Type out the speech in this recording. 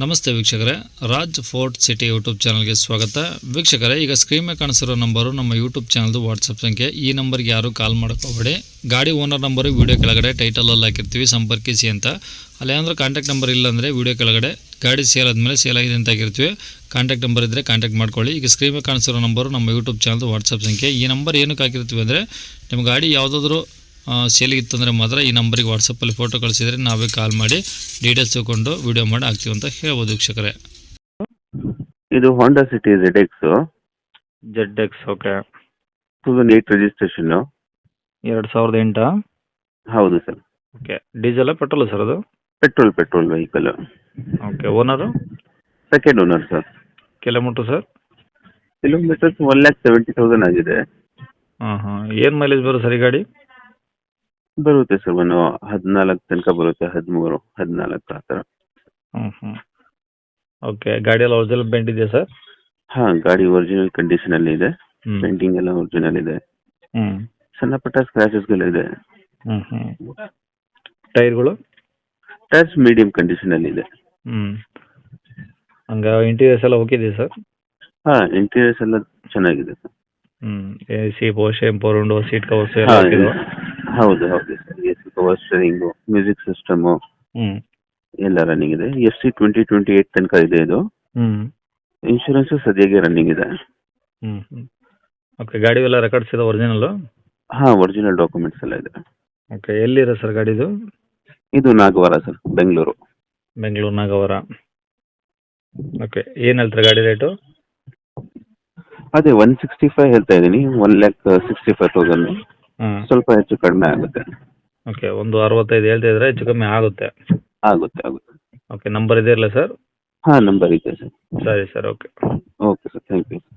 ನಮಸ್ತೆ ವೀಕ್ಷಕರೇ, Raj fort city YouTube ಚಾನಲ್ಗೆ ಸ್ವಾಗತ. ವೀಕ್ಷಕರೇ, ಈಗ ಸ್ಕ್ರೀನ್ ಮೇಲೆ ಕಾಣಿಸಿರೋ ನಂಬರು ನಮ್ಮ ಯೂಟ್ಯೂಬ್ ಚಾನಲ್ದು ವಾಟ್ಸಪ್ ಸಂಖ್ಯೆ. ಈ ನಂಬರ್ಗೆ ಯಾರು ಕಾಲ್ ಮಾಡ್ಕೋಬೇಡಿ. ಗಾಡಿ ಓನರ್ ನಂಬರು ವಿಡಿಯೋ ಕೆಳಗಡೆ ಟೈಟಲಲ್ಲಿ ಹಾಕಿರ್ತೀವಿ, ಸಂಪರ್ಕಿಸಿ ಅಂತ. ಅಲ್ಲೇನಾದ್ರೂ ಕಾಂಟ್ಯಾಕ್ಟ್ ನಂಬರ್ ಇಲ್ಲಾಂದರೆ ವಿಡಿಯೋ ಕೆಳಗಡೆ ಗಾಡಿ ಸೇಲ್ ಆದಮೇಲೆ ಸೇಲ್ ಆಗಿದೆ ಅಂತ ಆಗಿರ್ತೀವಿ ಕಾಂಟ್ಯಾಕ್ಟ್ ನಂಬರ್ ಇದ್ದರೆ ಕಾಂಟ್ಯಾಕ್ಟ್ ಮಾಡ್ಕೊಳ್ಳಿ. ಈಗ ಸ್ಕ್ರೀನ್ ಮೇಲೆ ಕಾಣಿಸಿರೋ ನಂಬರು ನಮ್ಮ ಯೂಟ್ಯೂಬ್ ಚಾನಲ್ದು ವಾಟ್ಸಪ್ ಸಂಖ್ಯೆ. ಈ ನಂಬರ್ ಏನಕ್ಕೆ ಹಾಕಿರ್ತೀವಿ ಅಂದರೆ, ನಿಮ್ಮ ಗಾಡಿ ಯಾವುದಾದ್ರೂ ಸೇಲಿಗಿತ್ತು ಅಂದರೆ ಮಾತ್ರ ಈ ನಂಬರಿಗೆ ವಾಟ್ಸಪ್ಪಲ್ಲಿ ಫೋಟೋ ಕಳಿಸಿದರೆ ನಾವೇ ಕಾಲ್ ಮಾಡಿ ಡೀಟೇಲ್ಸ್ ತಗೊಂಡು ವಿಡಿಯೋ ಮಾಡಿ ಹಾಕ್ತೀವಿ ಅಂತ ಹೇಳ್ಬೋದು ವೀಕ್ಷಕರೇ. ಇದು Honda City Z X Z X okay thousand eight registration ಎರಡು ಸಾವಿರದ ಎಂಟಾ? ಹೌದು sir. Okay diesel petrol sir ಅದು? Petrol petrol vehicle okay owner second owner sir. Kilometre sir? Kilometres one lakh seventy thousand ಆಗಿದೆ. ಹಾಂ ಹಾಂ ಏನು ಮೈಲೇಜ್ ಬರೋ ಸರ್ ಈ ಗಾಡಿ? ಬರುತ್ತೆ ಸರ್ ಒಂದು ಹದಿನಾಲ್ಕು ತನಕ ಬರುತ್ತೆ ಹದಿಮೂರು ಹದಿನಾಲ್ಕು ಆ ಥರ. ಹ್ಞೂ ಹ್ಞೂ ಓಕೆ ಗಾಡಿಯಲ್ಲಿ ಒರಿಜಿನಲ್ ಬೆಂಡ್ ಇದೆಯಾ ಸರ್? ಹಾಂ ಗಾಡಿ ಒರಿಜಿನಲ್ ಕಂಡೀಷನಲ್ಲಿ ಇದೆ. ಪೇಂಟಿಂಗ್ ಎಲ್ಲ ಒರಿಜಿನಲ್ ಇದೆ. ಹ್ಞೂ ಸಣ್ಣ ಪಟ್ಟ ಸ್ಕ್ರಾಚಸ್ಗಳಿದೆ ಹ್ಮ್ ಹ್ಮ್. ಟೈರ್ಗಳು ಟೈರ್ಸ್ ಮೀಡಿಯಂ ಕಂಡೀಷನಲ್ಲಿ ಇದೆ. ಹಂಗೆ ಇಂಟೀರಿಯರ್ಸ್ ಎಲ್ಲ ಓಕೆ ಇದೆಯಾ ಸರ್? ಹಾಂ ಇಂಟೀರಿಯರ್ಸ್ ಎಲ್ಲ ಚೆನ್ನಾಗಿದೆ ಹ್ಮ್. ಎ ಸಿ ಪೋಶೆ ಪೋರ್ ವಿಂಡೋ ಸೀಟ್ ಕವರ್ಸ್ ಎಲ್ಲ ಹಾಂ ಹೌದು ಹೌದು. Sir A C power steering music system ಹ್ಞೂ ಎಲ್ಲ ರನ್ನಿಂಗ್ ಇದೆ. S C twenty twenty eight ತನಕ ಇದೆ ಇದು. ಹ್ಞೂ ಇನ್ಶೂರೆನ್ಸು ಸದ್ಯಕ್ಕೆ ರನ್ನಿಂಗ್ ಇದೆ. ಹ್ಞೂ ಓಕೆ ಗಾಡಿ ಎಲ್ಲ ರೆಕಾರ್ಡ್ಸ್ ಇದೆ ಒರಿಜಿನಲ್ಲು ಹಾಂ ಒರಿಜಿನಲ್ ಡಾಕ್ಯುಮೆಂಟ್ಸ್ ಎಲ್ಲ ಇದೆ. ಓಕೆ ಎಲ್ಲಿದೆ ಸರ್ ಗಾಡಿದು? ಇದು ನಾಗವಾರ ಸರ್ ಬೆಂಗಳೂರು ಬೆಂಗಳೂರು ನಾಗವಾರ. ಓಕೆ ಏನು ಹೇಳ್ತಾರೆ ಗಾಡಿ ರೇಟು ಅದೇ ಒನ್ ಸಿಕ್ಸ್ಟಿ ಫೈವ್ ಹೇಳ್ತಾ ಇದ್ದೀನಿ. One lakh sixty five thousand ಸ್ವಲ್ಪ ಹೆಚ್ಚು ಕಡಿಮೆ ಆಗುತ್ತೆ. ಓಕೆ ಒಂದು ಅರವತ್ತೈದು ಹೇಳ್ತಾ ಇದ್ರೆ ಹೆಚ್ಚು ಕಮ್ಮಿ ಆಗುತ್ತೆ. ಆಗುತ್ತೆ ಆಗುತ್ತೆ. ಓಕೆ ನಂಬರ್ ಇದೆಯಲ್ಲ ಸರ್? ಹಾಂ ನಂಬರ್ ಇದೆ ಸರ್. ಸರಿ sir okay. Okay sir thank you.